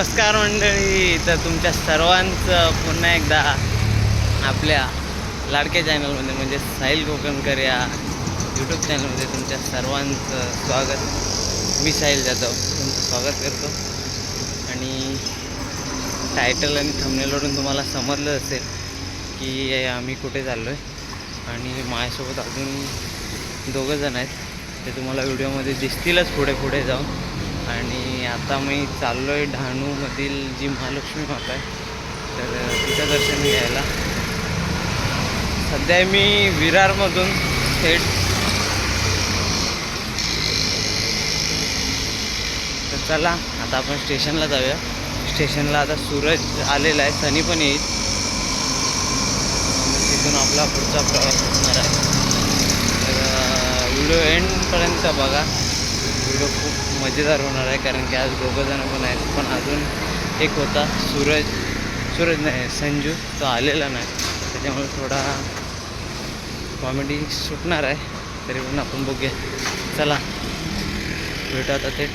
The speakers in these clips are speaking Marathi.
नमस्कार मंडळी तर तुमच्या सर्वांचं पुन्हा एकदा आपल्या लाडक्या चॅनलमध्ये म्हणजे साहिल कोकणकर या यूट्यूब चॅनलमध्ये तुमच्या सर्वांचं स्वागत. मी साहिल जाधव तुमचं स्वागत करतो. आणि टायटल आणि थंबनेलवरून तुम्हाला समजलं असेल की आम्ही कुठे चाललो आहे आणि माझ्यासोबत अजून दोघं जण आहेत. ते तुम्हाला व्हिडिओमध्ये दिसतीलच पुढे पुढे जाऊन. आणि आता मी चाललो आहे डहाणूमधील जी महालक्ष्मी माता आहे तर तिचं दर्शन घ्यायला. सध्या मी विरारमधून थेट तर चला आता आपण स्टेशनला जाऊया. स्टेशनला आता सूरज आलेला आहे सनी पण येईल. तिथून आपला पुढचा प्रवास असणार आहे. तर व्हिडिओ एंडपर्यंत बघा. मजेदार होणार आहे कारण की आज दोघंजणं पण आहेत. पण अजून एक होता सूरज. सूरज नाही संजू. तो आलेला नाही. त्याच्यामुळे थोडा कॉमेडी सुटणार आहे. तरी पण आपण बघूया. चला भेटू आता ते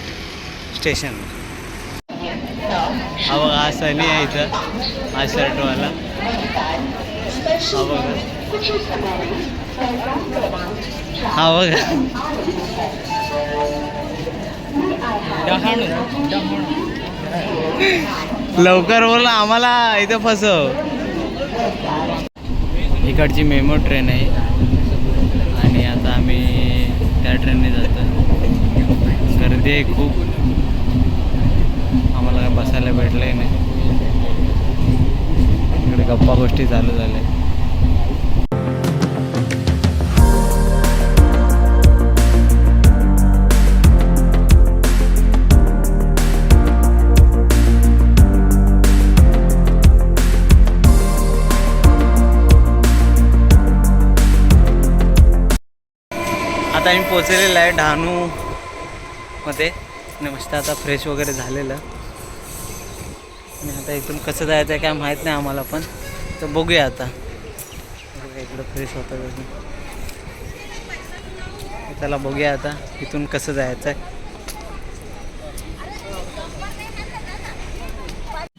स्टेशन हा बघा हा सनी आहे इथं. हा शर्टवाला. हा बघा. हा बघा. लवकर बोला आम्हाला इथं फसव. इकडची मेमो ट्रेन आहे. आणि आता आम्ही त्या ट्रेनने जातो गर्दी आहे खूप आम्हाला काय बसायला भेटलंही नाही. इकडे गप्पा गोष्टी चालू झाल्या. आता आम्ही पोचलेलं आहे डहाणू मध्ये आणि मस्त आता फ्रेश वगैरे झालेलं. आणि आता इथून कसं जायचं आहे काय माहीत नाही आम्हाला पण. तर बघूया आता. इकडं फ्रेश होतं त्याला बघूया आता इथून कसं जायचं आहे.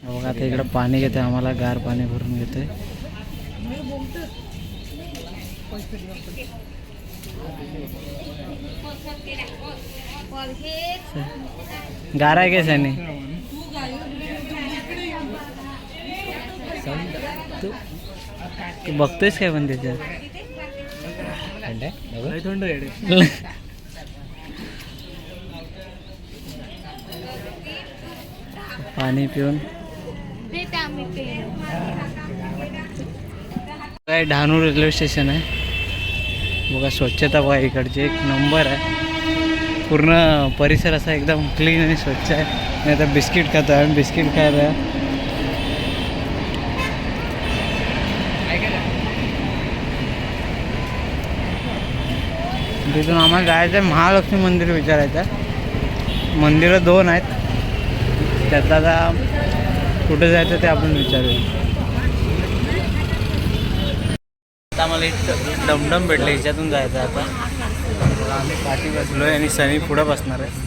बघा आता इकडं पाणी घेते आम्हाला गार पाणी भरून घेते गार आहे का सनी तू तू बघतोयस काय पण त्याच्यात? पाणी पिऊन. काय डहाणू रेल्वे स्टेशन आहे? बघा स्वच्छता बघा इकडची एक नंबर आहे. पूर्ण परिसर असा एकदम क्लीन आणि स्वच्छ आहे. नाही आता बिस्किट खातो आहे. बिस्किट खायला तिथून आम्हाला जायचं आहे महालक्ष्मी मंदिर विचारायचं आहे. मंदिरं दोन आहेत. त्यात आता कुठं जायचं ते आपण विचारूया. आता आम्हाला डमडम भेटलं याच्यातून जायचं आहे आता. आम्ही पाठी बसलो आहे आणि सनी पुढं बसणार आहे.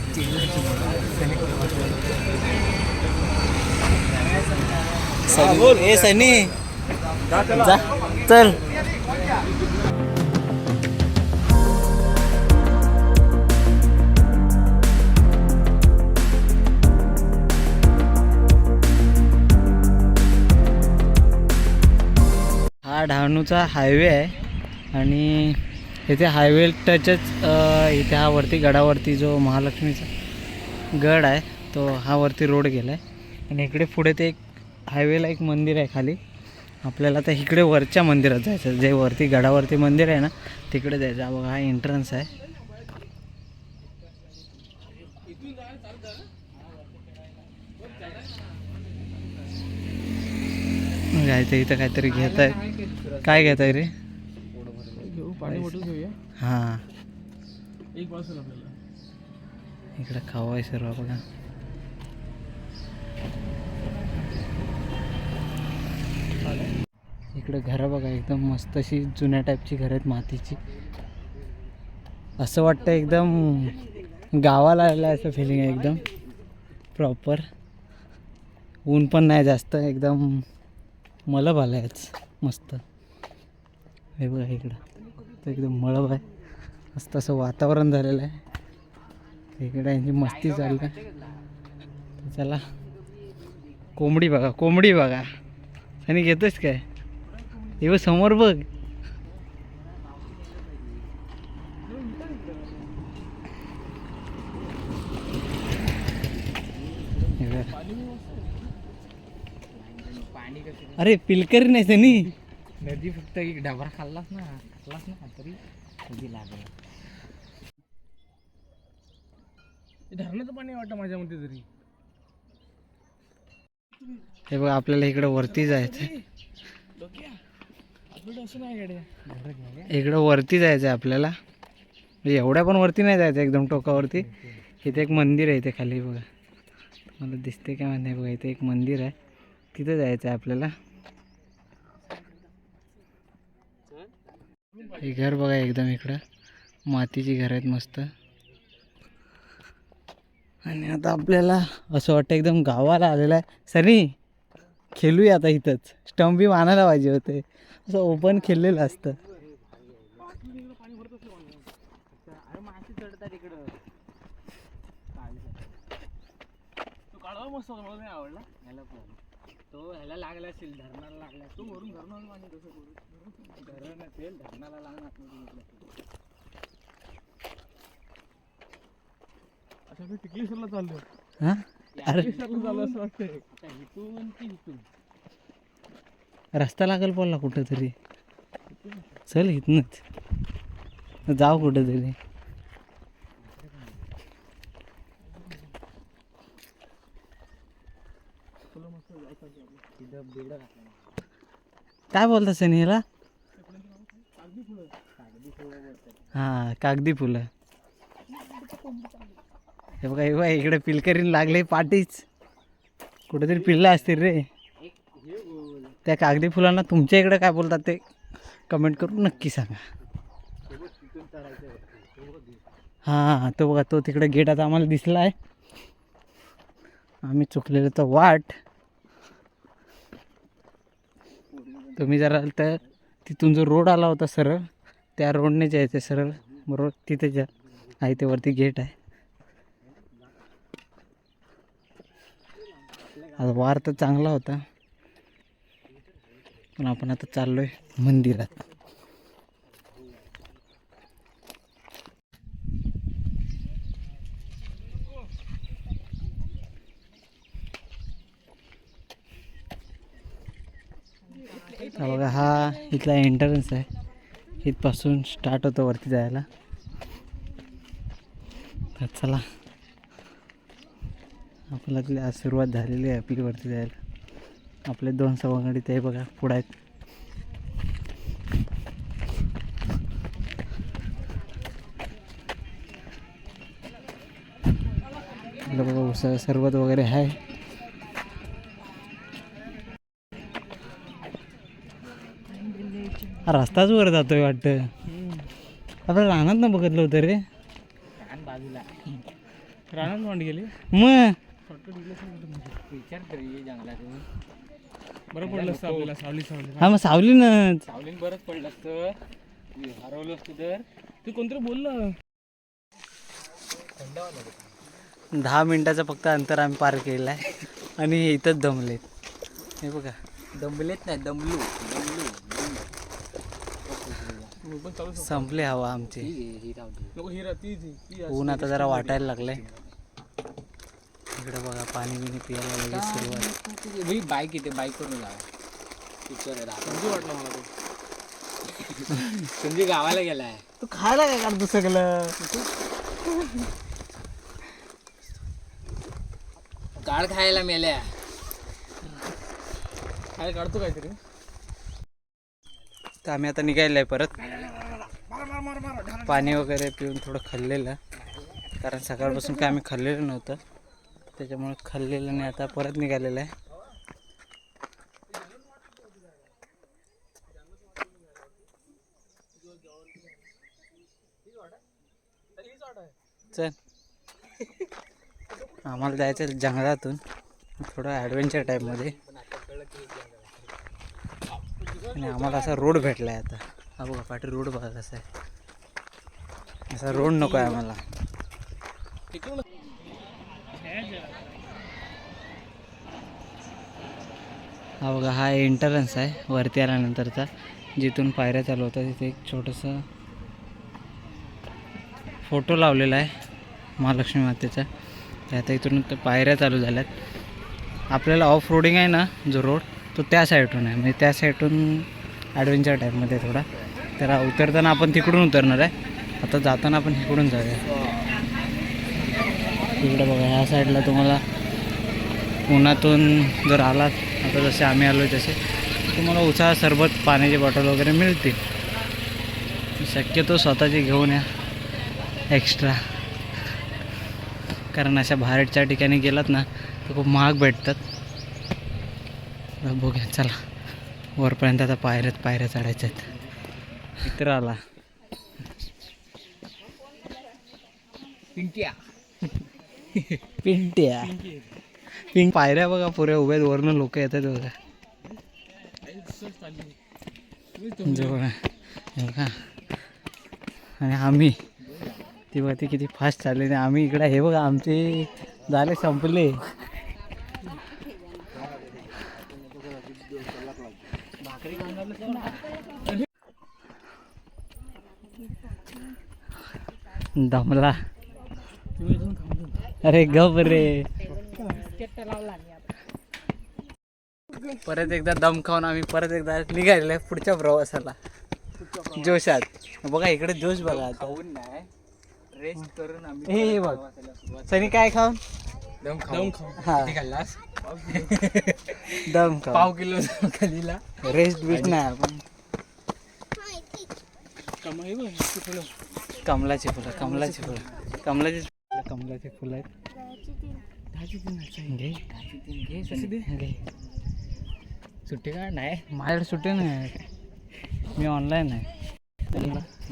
बोल ए सनी. जा चल. हा डहाणूचा हायवे आहे. आणि इथे हायवे टचच इथे हा वरती गडावरती जो महालक्ष्मीचा गड आहे तो हा वरती रोड गेला आहे आणि इकडे पुढे ते एक हायवेला एक मंदिर आहे खाली. आपल्याला तर इकडे वरच्या मंदिरात जायचं जे वरती गडावरती मंदिर आहे ना तिकडे जायचं बघा हा एंट्रन्स आहे. जायचं इथं काहीतरी घेत आहे काय घेत आहे रे? पाणी बॉटल घेऊया. हां. एक आपल्याला. इकडं खावा आहे सर्व बघा. इकडे घरं बघा एकदम मस्त अशी जुन्या टाईपची घरं आहेत मातीची. असं वाटतं एकदम गावाला आलं असं फिलिंग आहे एकदम. प्रॉपर ऊन पण नाही जास्त एकदम मलब आलं आहे आज. मस्त. हे बघा इकडं. एकदम मळब आहे. मस्त असं वातावरण झालेलं आहे. इकडे यांची मस्ती चालू आहे. चला. कोंबडी बघा कोंबडी बघा. आणि घेतोच काय? हे समोर बघ. बघ. अरे पिलकरी नाही सनी नदी फक्त एक डबरा खाल्लास ना. खाल्लास ना तरी कधी लागेल? धरणाचं पाणी वाटतं माझ्या मते तरी. हे बघ आपल्याला इकडं वरती जायचं इकडं. वरती जायचं आहे आपल्याला. म्हणजे एवढ्या पण वरती नाही जायचं एकदम टोकावरती. इथे एक मंदिर आहे इथे खाली बघा. मला दिसते काय माहिती नाही बघा इथे एक मंदिर आहे. तिथे जायचं आहे आपल्याला. हे घर बघा एकदम इकडं. मातीची घर आहेत मस्त. आणि आता आपल्याला असं वाटतं एकदम गावाला आलेलं आहे. सरी खेळूया आता इथंच. स्टंप बी पाहिजे होते. असं ओपन खेळलेलं असतं. मस्त मला नाही आवडला. तो ह्याला लागला असेल धरणाला लागला तो वरून धरणार पाणी कसं करू धरण असेल धरणाला लागणार अच्छा मी टिकलेश्वरला चाललो हां? अरे. टिकलेश्वरला चाललो असं वाटतंय. आता इथून की इथून. रस्ता लागेल बोलला कुठं तरी चल इथनंच. जाऊ कुठं तरी काय बोलता सनी याला? हां कागदी फुलं. हे बघा हे बघा इकडे पिलकरीन लागले पाठीच. कुठेतरी पिल्लं असतील रे. त्या कागदी फुलांना तुमच्या इकडे काय बोलतात ते कमेंट करून नक्की सांगा. हां तो बघा तो तिकडे गेट आता आम्हाला दिसला आहे आम्ही चुकलेलो तर वाट. तुम्ही जरा तर तिथून जो रोड आला होता सरळ त्या रोडने जायचं सरळ. बरोबर तिथे जा. आहे ते वरती गेट आहे. आज वार तर चांगला होता. पण आपण आता चाललो आहे मंदिरात. तर बघा हा इथला एंट्रन्स आहे. इथपासून स्टार्ट होतो वरती जायला. तर चला. आपल्यातली आज सुरुवात झालेली आहे आपली वरती जायला. आपले दोन सवंगडी ते बघा पुढे आहेत. बघा उस वगैरे आहे. रस्ताच वर जातोय वाटतं. आपल्या रानात ना बघितलं होतं रे. कान बाजूला. रानात मांड गेली? मग? विचार बरं पडलं असतं आपल्याला सावली सावली. हा मग सावलीनच. सावलीन बरंच पडलं असतं. हरवलं असतं तर. ते कोणतरी बोललं दहा मिनिटाचं फक्त अंतर आम्ही पार केलं आहे. आणि इथंच दमलेत. हे बघा. दमलेत नाही दमलू. संपले हवा आमची. नको हिरा ती ती ती ऊन आता जरा वाटायला लागलंय. इकडे बघा पाणी बिणी पियायला लगेच सुरुवात. भाई बाईक येते बाईक करून जावा पिक्चर आहे वाटलं मला तो. संजय गावाला गेलाय. तू खायला काय काढतो सगळं? काळ खायला मेल्या. काय काढतो काहीतरी. तर आम्ही आता निघायला आहे परत. पाणी वगैरे पिऊन थोडं खाल्लेलं. कारण सकाळपासून काय आम्ही खाल्लेलं नव्हतं. त्याच्यामुळे खाल्लेलं नाही आता परत निघालेलं आहे. चल. आम्हाला जायचं आहे जंगलातून. थोडं ॲडव्हेंचर टाईपमध्ये आणि आम्हाला असा रोड भेटला आहे आता. हा बघा पाठी रोड बघा कसा आहे. असा रोड नको आहे आम्हाला. हा बघा हा एंट्रन्स आहे वरती आल्यानंतरचा. जिथून पायऱ्या चालू होतात तिथे एक छोटंसं फोटो लावलेला आहे महालक्ष्मी मातेचा. आता इथून पायऱ्या चालू झाल्यात. आपल्याला ऑफ रोडिंग आहे ना जो रोड तो त्या साईडून आहे. म्हणजे त्या साईडून ॲडव्हेंचर टाईपमध्ये थोडा. तर उतरताना आपण तिकडून उतरणार आहे. आता जाताना आपण इकडून जाऊया. तिकडं बघा ह्या साईडला तुम्हाला उन्हातून जर आलात आता जसे आम्ही आलो तसे तुम्हाला उचा सरबत पाण्याची बॉटल वगैरे मिळतील. शक्यतो स्वतःची घेऊन या. एक्स्ट्रा कारण अशा बाहेरच्या ठिकाणी गेलात ना तर खूप महाग भेटतात. बघूया चला. वरपर्यंत आता पायऱ्यात पायऱ्या चढायच्या आहेत. मित्र आला. पिंक्या पिंट्या. पिंक पायऱ्या बघा पुऱ्या उभ्या वरनं लोक येतात बघा. म्हणजे बघा आणि आम्ही ती बघा ती किती फास्ट चालली आणि आम्ही इकडे हे बघा आमचे झाले संपले. दमला. अरे गप रे. परत एकदा दम खाऊन आम्ही परत एकदा निघालेलो आहे पुढच्या प्रवासाला. जोशात. बघा इकडे जोश बघा आता. रेस्ट करून आम्ही बघ. सनी काय खाऊन? दम खाऊन. खाऊन. हा. खाल्लास? दम खाऊन. पाव किलो खालीला रेस्ट बीट नाही आपण. किती फुलं. कमलाची फुलं. कमलाची फुलं कमलाची कमलाची फुलं आहेत. दहाची तीन. आहे. घे दहाची तीन घे. कशी दे? घे. सुट्टी काय नाही. माझ्याकडे सुट्टी नाही मी ऑनलाईन आहे.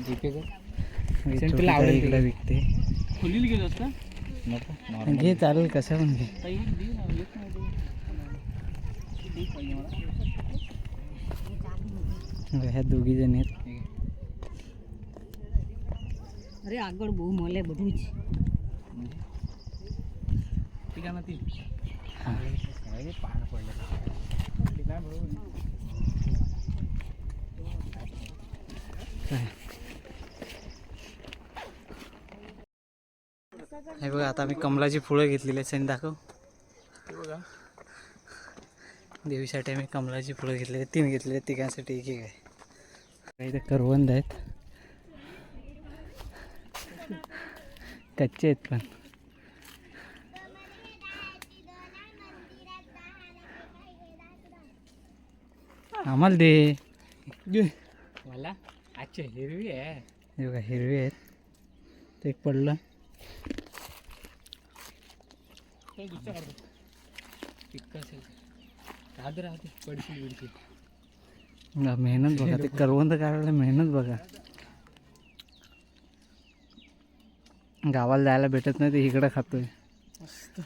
जीपे कर. मी तुला आवडेल. विकते. खोलीला गेलोस का? नको घे चालेल कसं पण घे. ताई दे ना येत नाही ते. दे पाहिजे मला. ह्या दोघी जण आहेत. અરે આગળ બહુ મળે બધું જ ती काय म्हणते हा. अरे पान पडलं ते काय बरोबर हे बघा आता आम्ही कमलाची फुलं घेतलेली आहेत सनी दाखव ते बघा देवीसाठी आम्ही कमलाची फुलं घेतलेली आहेत तीन घेतलेली आहेत तिघांसाठी एक एक आहे इथे करवंद आहेत कच्चे आहेत पण. आम्हाला दे. मला? अच्छा हिरवी आहे. हे बघा हिरवे आहेत. ते एक पडलं. पिक्का असेल राहते राहते बघा, मेहनत बघा ते करवंद काढायला मेहनत बघा. गावाला जायला भेटत नाही ते इकडं खातोय. मस्त.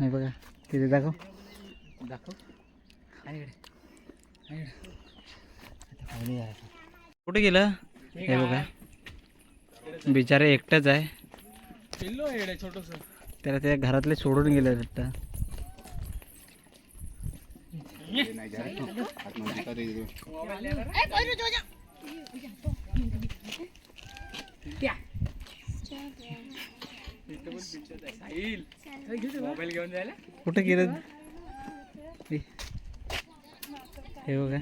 हे बघा किती दाखव. दाखव. कुठे गेलं? हे बघा. बिचारा एकटाच आहे. पिल्लो आहे इकडे छोटस. त्याला त्या घरातले सोडून गेले वाटतं साहिल मोबाईल घेऊन जायला कुठे गेलं? हे बघा.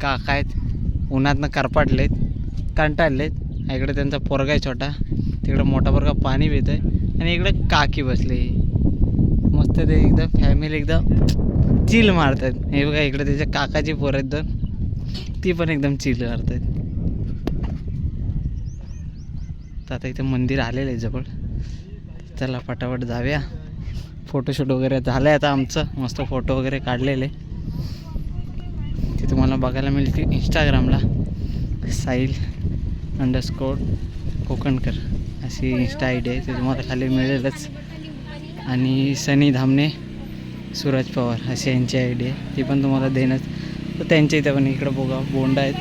काका आहेत. उन्हातनं करपाटलेत कंटाळलेत. इकडे त्यांचा पोरगा आहे छोटा. तिकडे मोठा पोरगा पाणी पित आहे आणि इकडे काकी बसले. मस्त ते एकदम फॅमिली एकदम चिल मारतात. हे बघा इकडे त्याच्या काकाची पोर आहेत दोन. ती पण एकदम चिल मारतात तर आता इथे मंदिर आलेलं आहे जवळ. चला पटापट जाऊया. फोटोशूट वगैरे झालं आहे आता आमचं. मस्त फोटो वगैरे काढलेले. ते तुम्हाला बघायला मिळतील. इंस्टाग्रामला साईल अंडरस्कोर कोकणकर. अशी इंस्टा आय डी आहे. ते तुम्हाला खाली मिळेलच. आणि सनी धामणे. सूरज पवार अशी यांची आयडिया आहे. ती पण तुम्हाला देणंच तर त्यांच्या इथं पण इकडं बघा बोंड आहेत.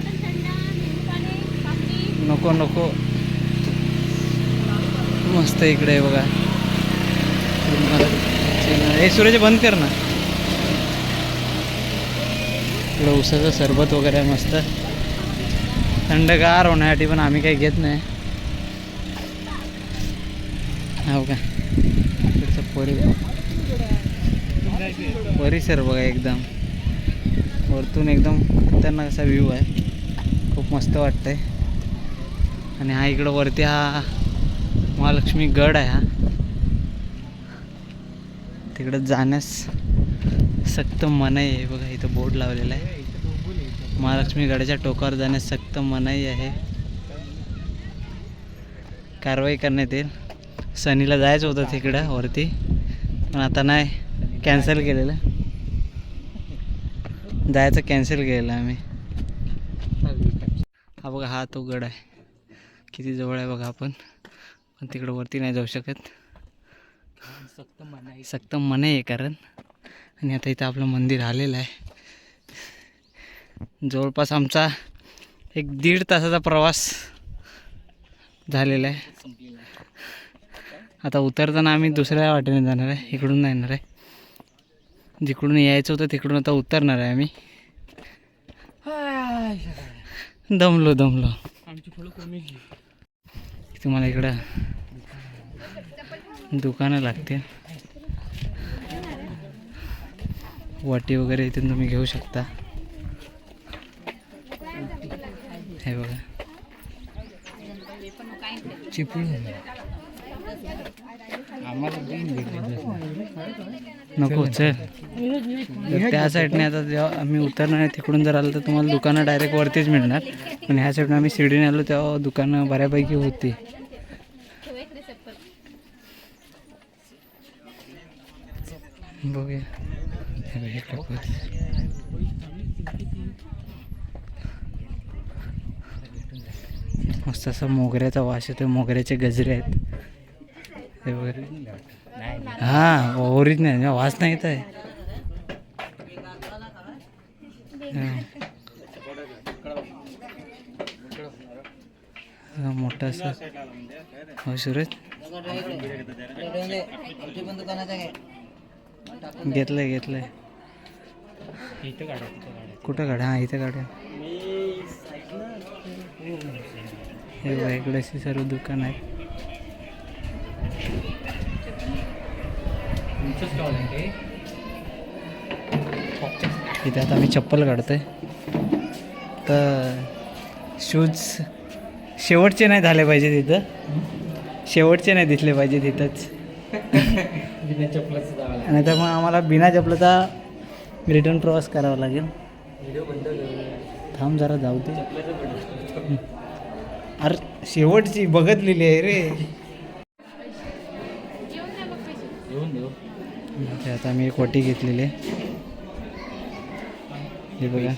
नको नको. मस्त इकडे आहे बघा. हे सूरज बंद कर ना. इकडं उसाचं सरबत वगैरे आहे मस्त. थंडगार होण्यासाठी पण आम्ही काही घेत नाही. हो का? इकडचं परि परिसर बघा एकदम. वरतून एकदम खतरनाक असा व्ह्यू आहे. खूप मस्त वाटतंय. आणि हा इकडं वरती हा महालक्ष्मी गड आहे हा. तिकडं जाण्यास सक्त मनाई आहे. बघा इथं बोर्ड लावलेला आहे. महालक्ष्मी गडाच्या टोकावर जाण्यास सक्त मनाई आहे. कारवाई करण्यात येईल. सनीला जायचं होतं तिकडं वरती. पण आता नाही. कॅन्सल केलेलं? जायचं कॅन्सल केलेलं आम्ही. हा बघा हा तो गड आहे. किती जवळ आहे बघा आपण. पण तिकडं वरती नाही जाऊ शकत. सक्त मनाई सक्त मन आहे कारण. आणि आता इथं आपलं मंदिर आलेलं आहे. जवळपास आमचा एक दीड तासाचा प्रवास झालेला आहे. आहे. आता उतरताना आम्ही दुसऱ्या वाटेने जाणार आहे. इकडून नाही येणार आहे. जिकडून यायचं होतं तिकडून आता उतरणार आहे आम्ही. दमलो दमलो. तुम्हाला इकडं दुकानं लागतील. वाटी वगैरे इथून तुम्ही घेऊ शकता. हे बघा. चिपळूण. नको चल. त्या साईडने आता जेव्हा आम्ही उतरणार तिकडून जर आलं तर तुम्हाला दुकानं डायरेक्ट वरतीच मिळणार. पण ह्या साईडनं आम्ही शिडीने आलो तेव्हा दुकानं बऱ्यापैकी होती. बघूया. मस्त असं मोगऱ्याचा वास येतो मोगऱ्याचे गजरे आहेत. हे हा ओरिजिनल वास नाही येत आहे. मोठा असं हो सूरज? घेतलंय घेतलंय. कुठं काढा? हा इथं काढा. हे इकडे सर्व दुकान आहे इथे आता आम्ही चप्पल काढतोय. तर शूज शेवटचे नाही झाले पाहिजे तिथं. शेवटचे नाही दिसले पाहिजे तिथंच. बिना तर मग आम्हाला बिना चपलाचा रिटर्न प्रवास करावा लागेल. थांब जरा जाऊ दे. अरे शेवटची बघतलेली आहे रे येऊन देऊ ते आता एक वटी घेतलेली आहे. हे बघा.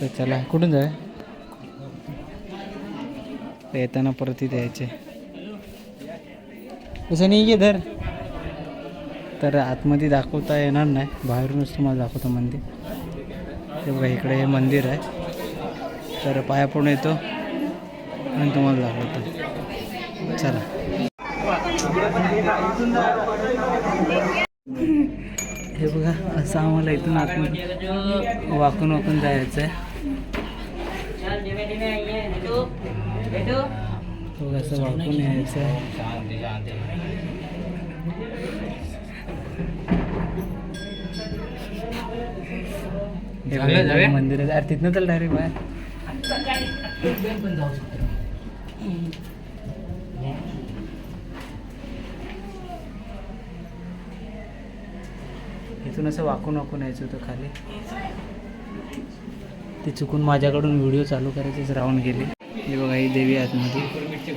तर चला कुठून तर येताना परत इथे यायचे. तसं नाही घे धर. तर आतमध्ये दाखवता येणार नाही. बाहेरूनच तुम्हाला दाखवतो मंदिर. ते बघा इकडे हे मंदिर आहे. तर पाया पडून येतो आणि तुम्हाला दाखवतो. चला. हे बघा असं आम्हाला इथून आतमध्ये वाकून वाकून जायचं आहे. बघा असं वाकून यायचं आहे. हे बघा, झालं, जाऊया? मंदिर आहे अरे तिथनं तर डायरेक्ट बाहेर पण जाऊ शकतो इथून असं वाकून वाकून यायचं होतं खाली. ते चुकून माझ्याकडून व्हिडिओ चालू करायचेच राहून गेले. हे बघा ही देवी आतमध्ये. मिरची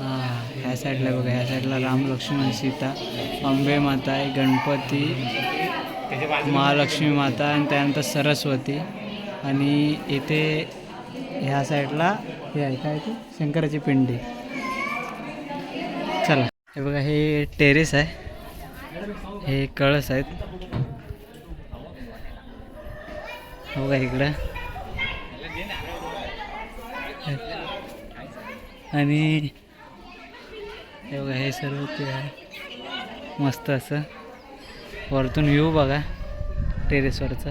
हा ह्या साईडला बघा ह्या साईडला राम लक्ष्मण सीता अंबे माता आहे गणपती महालक्ष्मी माता आणि त्यानंतर सरस्वती. आणि इथे ह्या साईडला हे आहे काय ते? शंकराची पिंडी. चला. हे बघा हे टेरेस आहे. हे कळस आहेत. हो बघा इकडं. आणि हे बघा हे सर्व ते आहे. मस्त असं. वरतून व्ह्यू बघा टेरेसवरचा.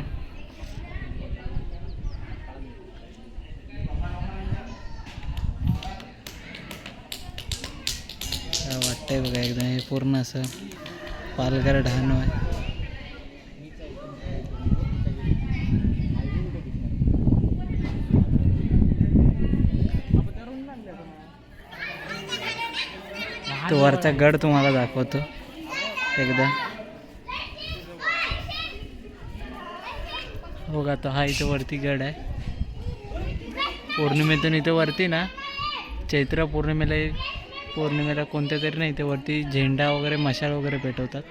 वाटतंय बघा एकदम हे पूर्ण असं पालघर डहाणू आहे. तो वरचा गड तुम्हाला दाखवतो एकदा. बघा तो हा इथं वरती गड आहे. पौर्णिमेतून इथं वरती ना चैत्र पौर्णिमेला पौर्णिमेला कोणत्या तरी नाही ते वरती झेंडा वगैरे मशाल वगैरे पेटवतात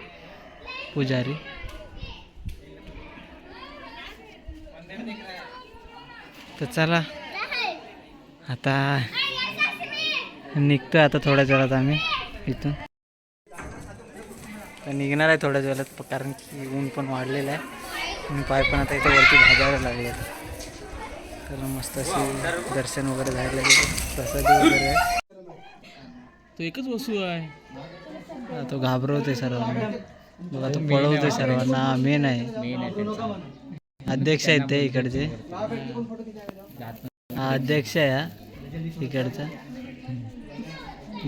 पुजारी. तर चला आता निघतो आता थोड्याच वेळात आम्ही इथून. तर निघणार आहे थोड्याच वेळात कारण की ऊन पण वाढलेलं आहे. आणि पाय पण आता इथे वरती भाजायला लागले तर मस्त असे दर्शन वगैरे झाले प्रसाद वगैरे आहे. तो एकच वस्तू आहे. हा, तो घाबरवते सर्वांना. बघा तो पळवते सर्वांना. मेन आहे. अध्यक्ष आहेत ते इकडचे. हा अध्यक्ष आहे हा. इकडचा.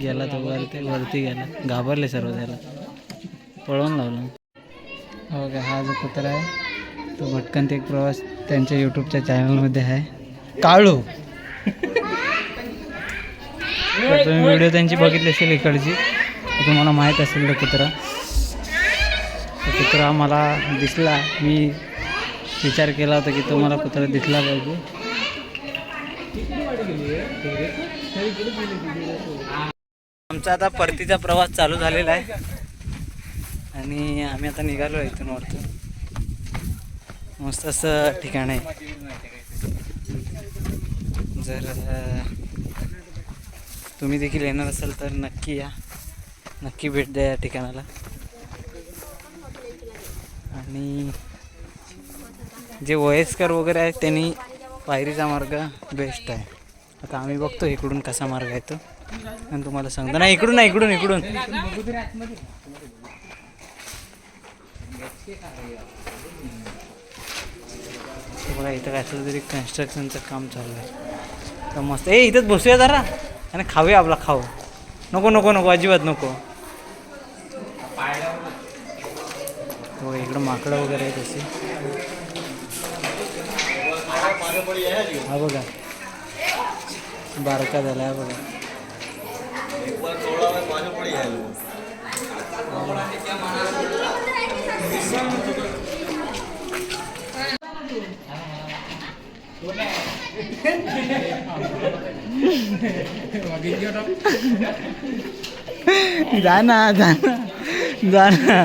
गेला तो वरती वरती गेला. घाबरले सर्व त्याला. पळवून लावलं. हो का? हा जो कुत्रा आहे तो भटकंत एक प्रवास त्यांच्या यूट्यूबच्या चॅनलमध्ये आहे. काळू. तर तुम्ही व्हिडिओ त्यांची बघितली असेल इकडची. तुम्हाला माहीत असेल तो कुत्रा. तो कुत्रा मला दिसला. मी विचार केला होता की तो मला कुत्रा दिसला पाहिजे. आमचा आता परतीचा प्रवास चालू झालेला आहे. आणि आम्ही आता निघालो आहे इथून वरतून. मस्त असं ठिकाण आहे. जर तुम्ही देखील येणार असाल तर नक्की या. नक्की भेट द्या या ठिकाणाला. आणि जे वयस्कर वगैरे आहेत त्यांनी पायरीचा मार्ग बेस्ट आहे. आता आम्ही बघतो इकडून कसा मार्ग आहे तो. आणि तुम्हाला सांगतो. नाही इकडून नाही इकडून इकडून. बघा इथं काय तरी कन्स्ट्रक्शनचं काम चालू आहे तर मस्त. ए इथंच बसूया जरा. आणि खाऊया आपला खाऊ नको नको नको अजिबात नको हो इकडं माकडं वगैरे आहे तसे हा बघा बारका झाला हा बघा जा ना जा ना. जा ना.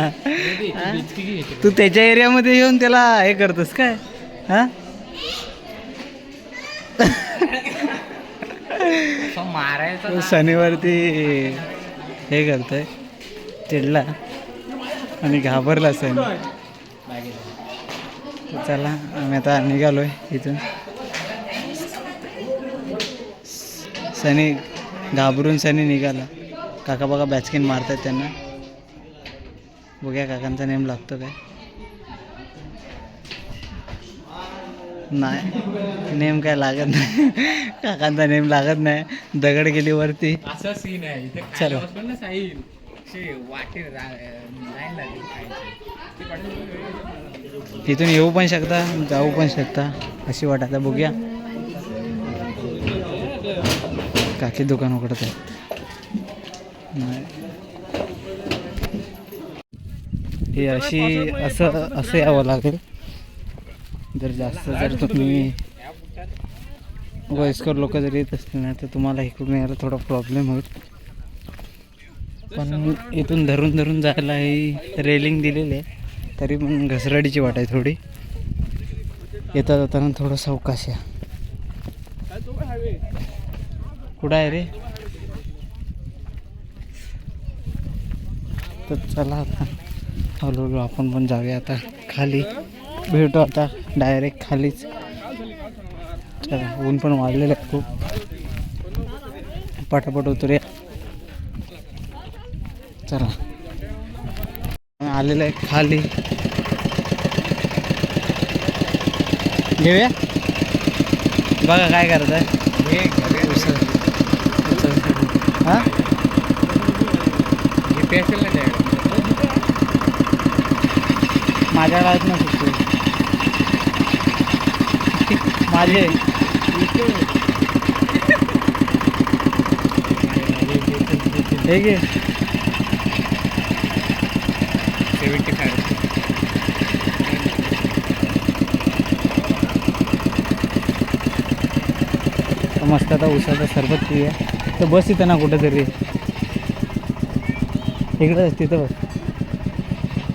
तू त्याच्या एरियामध्ये येऊन त्याला हे करतोस काय? हा? मारायचं शनिवार शनिवारती हे करतोय. चिडला आणि घाबरला सनी. चला आम्ही आता निघालोय इथून. सनी घाबरून सनी निघाला. काका बघा बॅचकिन मारतात त्यांना. बघूया काकांचा नेम लागतो काय. नाही नेम काय लागत नाही. काकांचा नेम लागत नाही. दगड गेली वरती. असं सीन आहे. इथे चला. खाली बसलो ना साहिल. असे वाटे लाईन लागली खायची ते पाठीमागे इथून येऊ पण शकता जाऊ पण शकता अशी वाट आता बघूया. काकी दुकान उघडत आहे नाही. अशी असं असं यावं लागेल. जर जास्त जर तुम्ही वयस्कर लोक जर येत असतील ना तर तुम्हाला इकडून यायला थोडा प्रॉब्लेम होईल. पण इथून धरून धरून जायला ही रेलिंग दिलेली आहे. तरी पण घसरडीची वाट आहे थोडी. येता जाताना थोडं सावकाश आहे कुठं आहे रे? तर चला आता. हळूहळू आपण पण जाऊया आता खाली. भेटू आता डायरेक्ट खालीच. चला ऊन पण वाढलेलं आहे खूप. पटापट उतरूया. चला. आलेलं आहे खाली. घेऊया. बघा काय करत आहे हां माझ्या काळात ना माझे. हे घे. सेव्हन्टी फाय मस्त आता उसाचा सरबत पिऊया. तर बस इथं ना कुठंतरी. इकडं तिथं बस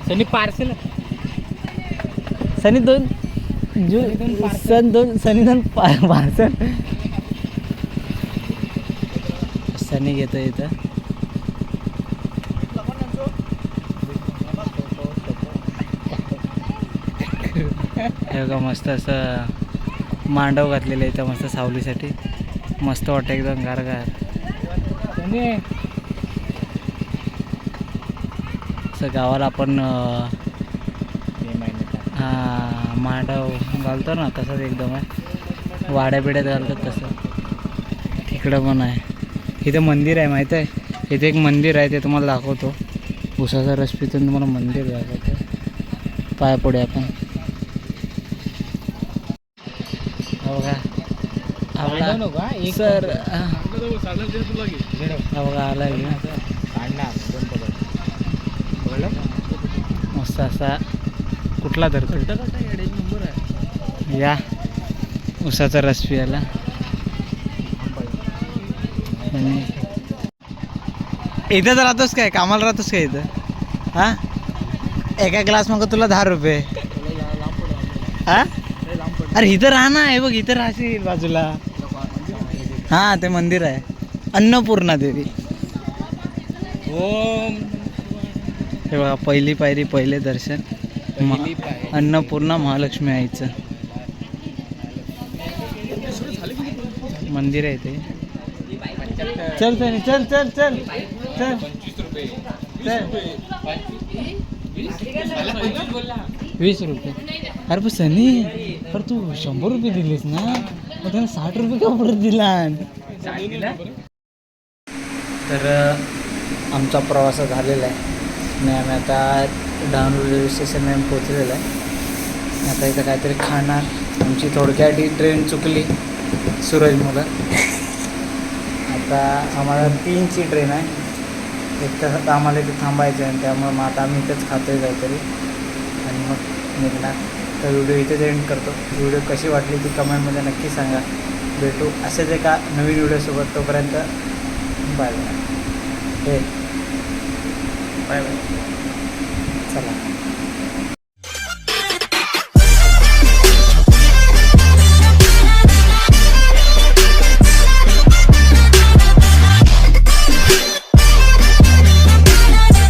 त्यांनी पार्सल. सनी दोन. जू सन दोन सनी दोन पार्सल. सनी घेतो इथं. हे बघा मस्त असं मांडव घातलेलं आहे इथं मस्त सावलीसाठी. मस्त वाटतं एकदम गारगार त्यांनी असं गावाला आपण हा मांडव घालतो ना तसंच एकदम आहे. वाड्या बिड्यात घालतात तसं. तिकडं पण आहे. इथे मंदिर आहे माहीत आहे? इथे एक मंदिर आहे ते तुम्हाला दाखवतो. उसाचा रस पितून तुम्हाला मंदिर दाखवतो. पाय पडूया आपण. हो आपला सर हा. बघा आला मस्त असा कुठला तर या उसाचा रस पियाला आणि इथं तर राहतोस काय? कामाला राहतोस काय इथं? हा? एका ग्लास मग तुला दहा रुपये. हा? अरे इथं राहणार आहे बघ इथं राहशील बाजूला. हा ते मंदिर आहे. अन्नपूर्णा देवी. ओम. हे बघा पहिली पायरी पहिले दर्शन. अन्नपूर्णा महालक्ष्मी आईचं. मंदिर आहे ते. चल चल चल चल चल चल. वीस रुपये. अरे पण सनी अरे तू शंभर रुपये दिलीस ना? मग त्यानं साठ रुपये का परत दिला? तर आमचा प्रवास झालेला आहे. नाही आम्ही आता डहाणू रेल्वे स्टेशनला आम्ही आहे. आता इथं काहीतरी खाणार. आमची थोडक्यात ट्रेन चुकली सूरज मुलं आता आम्हाला तीनची ट्रेन आहे. एक तासात आम्हाला इथे थांबायचं आहे आणि त्यामुळे मग आता आम्ही इथंच खातो आहे काहीतरी. आणि मग निघणार. तर व्हिडिओ इथेच एंड करतो. व्हिडिओ कशी वाटली ती कमेंटमध्ये नक्की सांगा. भेटू असेच एका नवीन व्हिडिओसोबत. तोपर्यंत बाय बाय हे. Bye bye. चला.